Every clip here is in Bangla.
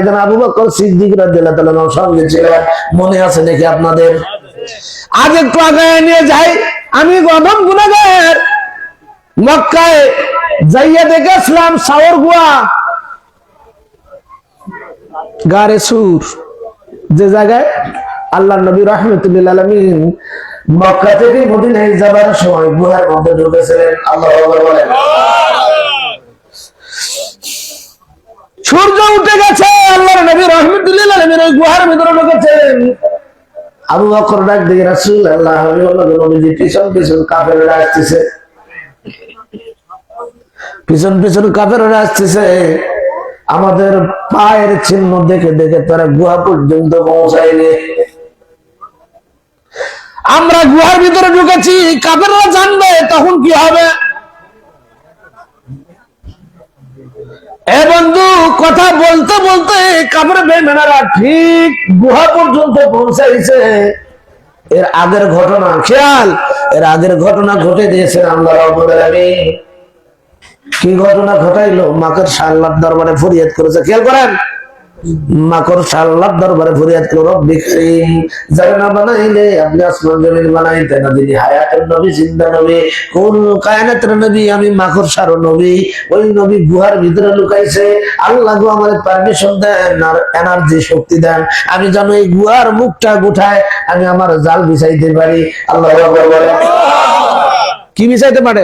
এখানে আবু বকর সিদ্দিক সঙ্গে ছিলেন। মনে আছে নাকি আপনাদের? আজ একটু নিয়ে যাই। আমি গদম গুনাগার মক্কায় যাইয়া দেখেছিলাম সাওর গুয়া গারে সুর। যে জায়গায় আল্লাহ নবী রহমতুল্লাহ আলমিন মক্কা থেকে মদিনায় যাবার সময় গুহার মধ্যে ঢুকেছিলেন। আল্লাহ বলেন। সূর্য উঠে গেছে আল্লাহ নবী রহমতুল্লাহ আলমিন ওই গুহার ভিতরে ঢুকেছেন। আবু বকর ডাক দিয়ে রাসূল আল্লাহ নবীজি, পিছন পিছন কাফেররা আসতেছে। পিছন পিছন কাফেররা আসতেছে। আমাদের পায়ের চিহ্ন দেখে দেখে তারা গুহা পর্যন্ত পৌঁছায়নি। আমরা গুহার ভিতরে ঢুকেছি, কাফেররা জানবে তখন কি হবে। বন্ধু, কথা বলতে বলতে কাপড় বেমেনারা ঠিক গুহা পর্যন্ত পৌঁছাইছে। এর আগের ঘটনা, খেয়াল, এর আগের ঘটনা ঘটে দিয়েছে আল্লাহ কি ঘটনা ঘটাইলো? মাকে সাল্লাহ দরবারে ফরিয়াদ করেছে। খেয়াল করেন মাকর সাল্লার দরবারে ফরিয়াদ করো রব্বি করিম। যারা না বানাইলে আপনি আসমান জমিন বানাইতে না দিদি হায়াতের নবী জিন্দা নবী কোন কায়নাতের নবী আমি মাকর সারো নবী। ওই নবী গুহার ভিতরে লুকাইছে। আল্লাহ গো আমার পারমিশন দেন আর এনার্জি শক্তি দেন। আমি যেন এই গুহার মুখটা গুঠায় আমি আমার জাল বিছাইতে পারি। আল্লাহ কি বিছাইতে পারে?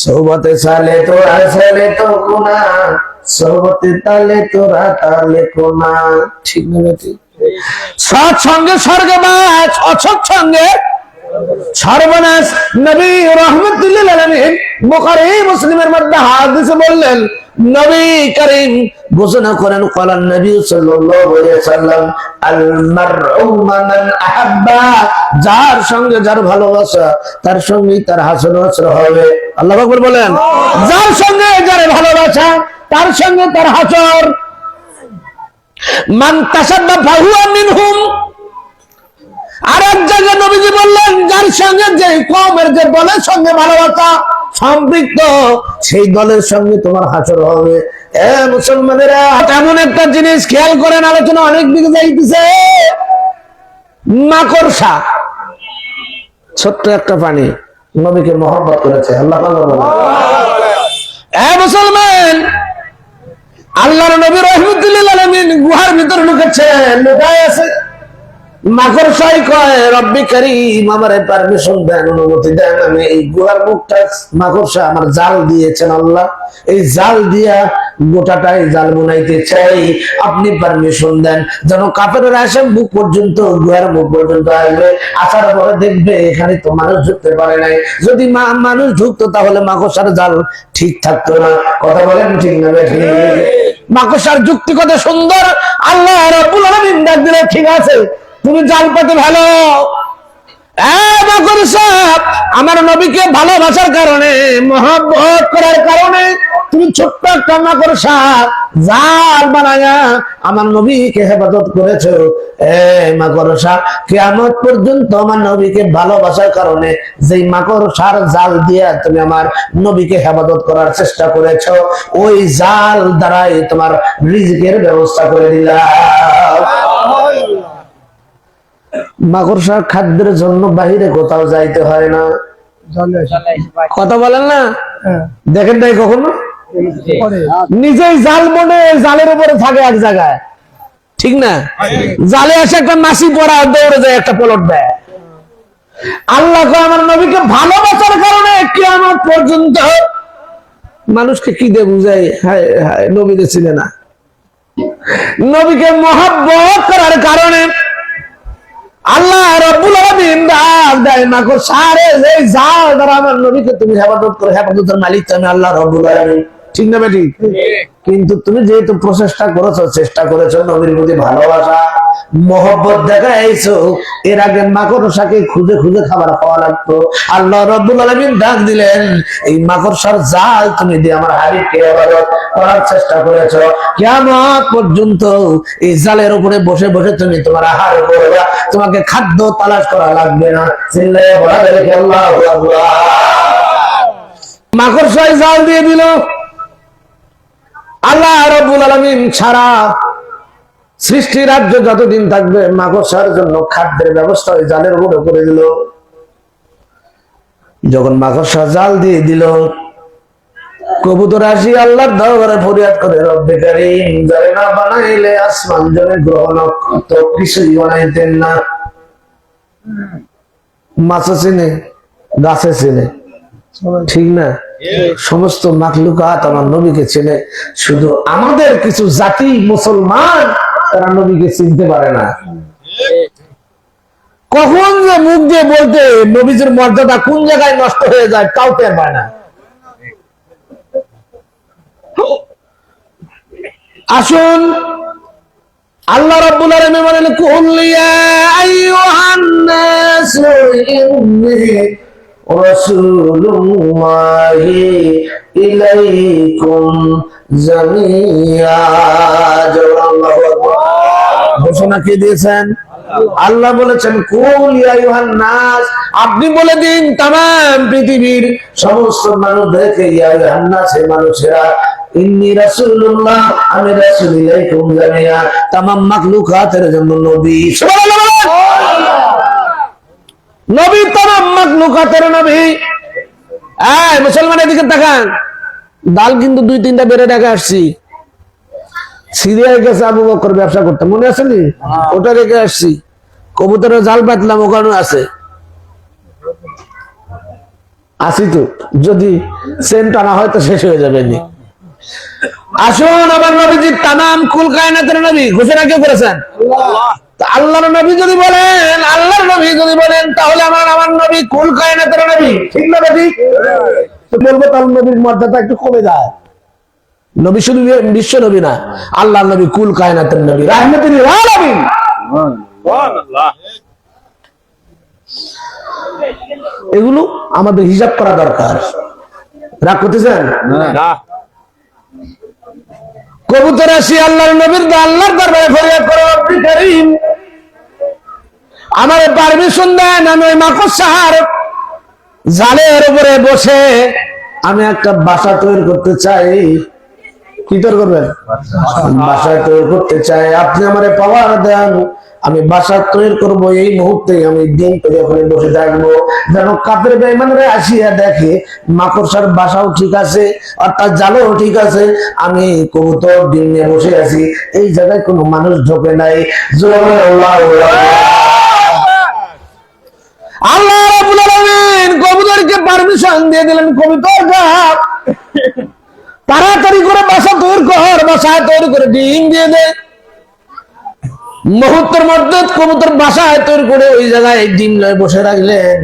সোবতে সালে তো কোনা সোবতে তালে তোরা তালে কোনা ঠিক না বেটি সৎ সঙ্গে স্বর্গবাস অসৎ সঙ্গে সর্বনাশ। নবী রহমতুল্লাহ আলামিন বুখারী মুসলিমের মধ্যে হাদিসে বললেন নবী করিম ঘোষণা করেন কলান নবী সাল্লাম মান যার সঙ্গে যার ভালোবাসা তার সঙ্গেই তার হাসন হবে। আল্লাহ বলেন। যার সঙ্গে যার ভালোবাসা তার সঙ্গে তার হাসর মান মিনহুম। আর এক জায়গায় নবীজি বললেন যার সঙ্গে যে কমের যে দলের সঙ্গে ভালোবাসা সম্পৃক্ত সেই দলের সঙ্গে তোমার হাসর হবে। এ মুসলমানেরা এমন একটা জিনিস খেয়াল করেন আলোচনা অনেক দিকে যাইতেছে। মাকড়সা। ছোট্ট একটা পানি নবীকে মহব্বত করেছে। আল্লাহ মুসলমান আল্লাহর নবী রহমতুল্লাহ আলমিন গুহার ভিতরে ঢুকেছে লুকায় আছে? মাকড়সাই কয়, রব্বি করিম, আমার পারমিশন দেন, অনুমতি দেন, আমি এই গুহার মুখটা মাকড়সা আমার জাল দিয়েছেন আল্লাহ। এই জাল দিয়া গোটাটাই জাল বুনাইতে চাই। আপনি পারমিশন দেন। যেন কাপড়ের আসে মুখ পর্যন্ত, গুহার মুখ পর্যন্ত আসবে। আসার পরে দেখবে এখানে তো মানুষ ঢুকতে পারে নাই। যদি মা- মানুষ ঢুকতো তাহলে মাকড়সার জাল ঠিক থাকতো না। কথা বলেন ঠিক না ঠিক মাকড়সার যুক্তি কত সুন্দর। আল্লাহ রাব্বুল আলামিন দিলে ঠিক আছে। তুমি জাল পাতে ভালো। আমার নবীকে ভালোবাসার কারণে, মহব্বত করার কারণে তুমি ছোট্ট একটা মাকড়সা জাল বানায়া আমার নবীকে হেফাজত করেছ। এ মাকড়সা কিয়ামত পর্যন্ত আমার নবীকে ভালোবাসার কারণে যেই মাকড়সার জাল দিয়া তুমি আমার নবীকে হেফাজত করার চেষ্টা করেছ ওই জাল দ্বারাই তোমার রিজিকের ব্যবস্থা করে দিলাম। মাকড়সার খাদ্যের জন্য বাহিরে কোথাও যাইতে হয় না। কথা বলেন না? দেখেন নাই কখনো? নিজেই জাল মনে জালের উপরে থাকে এক জায়গায়। ঠিক না? জালে এসে একটা মাসি পড়া, দৌড়ে যায়, একটা পলট দেয়। আল্লাহ আমার নবীকে ভালোবাসার কারণে কিয়ামত পর্যন্ত মানুষকে কি দিয়ে বুঝাই হায় হায় নবীকে ছিল না। নবীকে মহাব্বত করার কারণে আল্লাহ রব্বুল আলামিন ডাক দেয় মাকড় সারে, এই জাল দ্বারা আমার নবীকে তুমি হেফাজত করো, হেফাজতের মালিক আমি আল্লাহ রব্বুল আলামিন। ঠিক বেটি? কিন্তু তুমি যেহেতু প্রচেষ্টা করেছ, চেষ্টা করেছ নবীর প্রতি ভালোবাসা, মহব্বত দেখাইছো, এর আগে মাকড়সাকে খুঁজে খুঁজে খাবার খাওয়া লাগতো। আল্লাহ রব্বুল আলামিন ডাক দিলেন, এই মাকড়সার জাল তুমি দিয়ে আমার ইবাদত করার চেষ্টা করেছ। কিয়ামত পর্যন্ত এই জালের উপরে বসে বসে তুমি তোমার আহার করবা। তোমাকে খাদ্য তালাশ করা লাগবে না। চিল্লায়ে বলা আল্লাহু মাকড়সায় জাল দিয়ে দিল। আল্লাহ রব্বুল আলমিন ছাড়া সৃষ্টি রাজ্য যতদিন থাকবে, মাকড়সার জন্য খাদ্যের ব্যবস্থা ওই জালের উপরে করে দিল। যখন মাকড়সা জাল দিয়ে দিল, কবুতর আসি আল্লাহর দরবারে ফরিয়াদ করে, রব্বে কারিম, যারে না বানাইলে আসমান জনে গ্রহ নক্ষত্র কিছুই বানাইতেন না। মাছ চিনে, গাছে চিনে। ঠিক না? সমস্ত মাকলুকাত আমার নবীকে চেনে। শুধু আমাদের কিছু জাতি মুসলমান তারা নবীকে চিনতে পারে না। কখন যে মুখ দিয়ে বলতে নবীজির মর্যাদা কোন জায়গায় নষ্ট হয়ে যায় তাও টের পায় না। আসুন আল্লাহ রাব্বুল আলামিন বলেন কুল ইয়া আইয়ুহান নাসু ইন্নী رسول ঘোষণা কে দিয়েছেন? আল্লাহ বলেছেন, কুল ইয়াইহান নাস। আপনি বলে দিন তাম পৃথিবীর সমস্ত মানুষদেরকে ইয়াইহান নাস হে মানুষেরা, ইন্নি রাসূলুল্লাহ, আমি রাসূল ইলাইকুম জামিয়া। তাম মাখলুকাতের জন্য নবী। সুবহানাল্লাহ নবী তারা মাকলুকাতের নবী। এই ডাল কিন্তু দুই তিনটা বেড়ে ডাকে আসছি। সিরিয়ায় গেছে আবু বকর ব্যবসা মনে আছে নি? হ্যাঁ। ওটা রেখে আসছি। কবুতরের জাল পাতলাম ওখানে আছে। আসি তো। যদি সেম টানা হয় তো শেষ হয়ে যাবে নি। আসুন আমার নবীজি তানাম কুল কায়নাতের নবী। ঘুষেরা কেউ করেছেন? আল্লাহ। আল্লাহর নবী যদি বলেন আল্লাহর নবী যদি বলেন তাহলে আমার আমার নবী কুল কায়নাতের নবী। ঠিক না ঠিক তো বলব তার নবীর মর্যাদা একটু কমে যায়। নবী শুধু বিশ্ব নবী না আল্লাহ নবী কুল কায়নাতের নবী। রাহমাতুল আলামিন। এগুলো আমাদের হিসাব করা দরকার। রাগ করতেছেন? কবুতর আসি আল্লাহর নবীর দা আল্লাহর দরবারে ফরিয়াদ করো করিম। আমার পারমিশন দেন, আমি ওই মাকড়সার জালের উপরে বসে আমি একটা বাসা তৈরি করতে চাই। কি তৈরি করবেন? বাসা তৈরি করতে চাই। আপনি আমারে পাওয়ার দেন, আমি বাসা তৈরি করব। এই মুহূর্তে আমি দিন করে ওখানে বসে থাকব। যেন কাপের বেইমানরা আসিয়া দেখে, মাকড়সার বাসাও ঠিক আছে, অর্থাৎ জালও ঠিক আছে। আমি কবুতর, ডিম নিয়ে বসে আছি। এই জায়গায় কোনো মানুষ ঢোকে নাই। জোরে আল্লাহু। আল্লাহ কবুতরকে পারমিশন দিয়ে দিলেন কবুতর তাড়াতাড়ি করে বাসা তৈরি কর বাসা তৈরি করে ডিম দিয়ে দে। মুহূর্তের মধ্যে কবুতর বাসায় তৈরি করে ওই জায়গায় ডিম লয়ে বসে রাখলেন।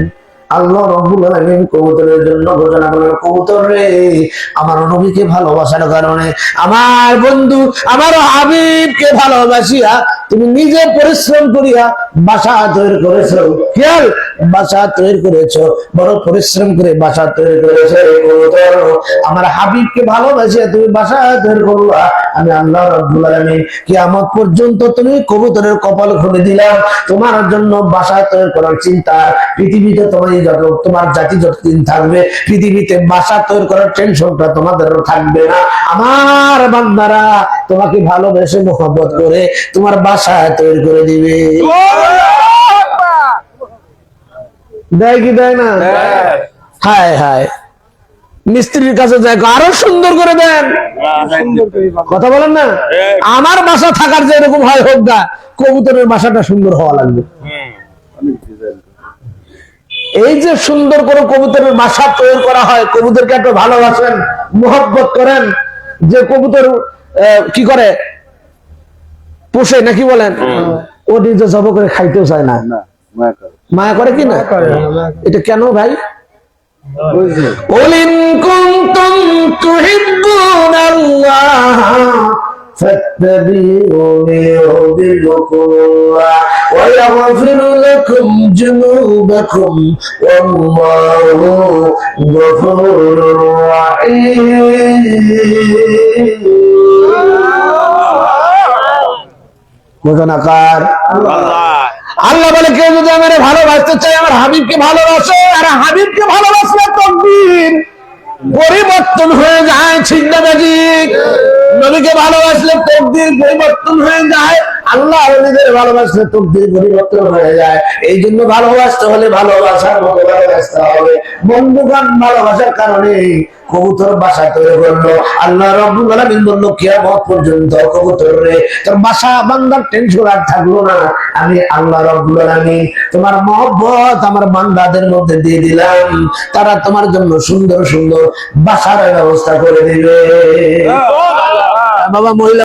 আল্লাহ রব্বুল আলামিন কবুতরের জন্য ঘোষণা করলেন, কবুতর রে, আমার নবীকে ভালোবাসার কারণে, আমার বন্ধু, আমার হাবিবকে ভালোবাসিয়া তুমি নিজে পরিশ্রম করিয়া বাসা তৈরি করেছ। খেয়াল, বাসা তৈরি করেছ। বড় পরিশ্রম করে বাসা তৈরি করেছ। আমার হাবিবকে ভালোবাসিয়া তুমি বাসা তৈরি করবা আমি আল্লাহ রব্বুল আলামিন কিয়ামত পর্যন্ত তুমি কবুতরের কপাল খুলে দিলাম। তোমার জন্য বাসা তৈরি করার চিন্তা পৃথিবীতে তোমার যত তোমার জাতি যতদিন থাকবে, পৃথিবীতে বাসা তৈরি করার টেনশনটা তোমাদের থাকবে না। আমার বান্দারা তোমাকে ভালোবেসে মোহাম্মত করে তোমার বাসা তৈরি করে দিবে। দেয় কি দেয় না? হায় হায়। মিস্ত্রির কাছে যায় আরও সুন্দর করে দেন। কথা বলেন না? আমার বাসা থাকার যে এরকম হয়, হোক না, কবুতরের বাসাটা সুন্দর হওয়া লাগবে। এই যে সুন্দর করে কবুতরের বাসা তৈরি করা হয়, কবুতরকে একটু ভালোবাসেন, মোহব্বত করেন, যে কবুতর কি করে? পোষে নাকি বলেন ও নিজে জব করে খাইতেও চায় না মায়া করে কি না এটা কেন ভাই قل إن كنتم تحبون الله فاتبعوني يهدكم الله ويغفر لكم ذنوبكم والله غفور رحيم ঘোষণাকার আল্লাহ। বলে কেউ যদি আমার ভালোবাসতে চাই আমার হাবিবকে ভালোবাসো আর হাবিবকে ভালোবাসলে তকদির পরিবর্তন হয়ে যায় ছিন্নবাজি নবীকে ভালোবাসলে তকদির পরিবর্তন হয়ে যায়। আল্লাহ নিজের ভালোবাসলে তকদির পরিবর্তন হয়ে যায়। এই জন্য ভালোবাসতে হলে ভালোবাসার মতো ভালোবাসতে হবে। বন্ধুগান ভালোবাসার কারণে কবুতর বাসা তৈরি করল। আল্লাহ রব্বুল আলামিন বলল কিয়ামত পর্যন্ত কবুতর রে তোর বাসা বান্দার টেনশন আর থাকল না। আমি আল্লাহ রব্বুল আলামিন তোমার মহব্বত আমার বান্দাদের মধ্যে দিয়ে দিলাম। তারা তোমার জন্য সুন্দর সুন্দর বাসার ব্যবস্থা করে দিবে। বাবা মহিলা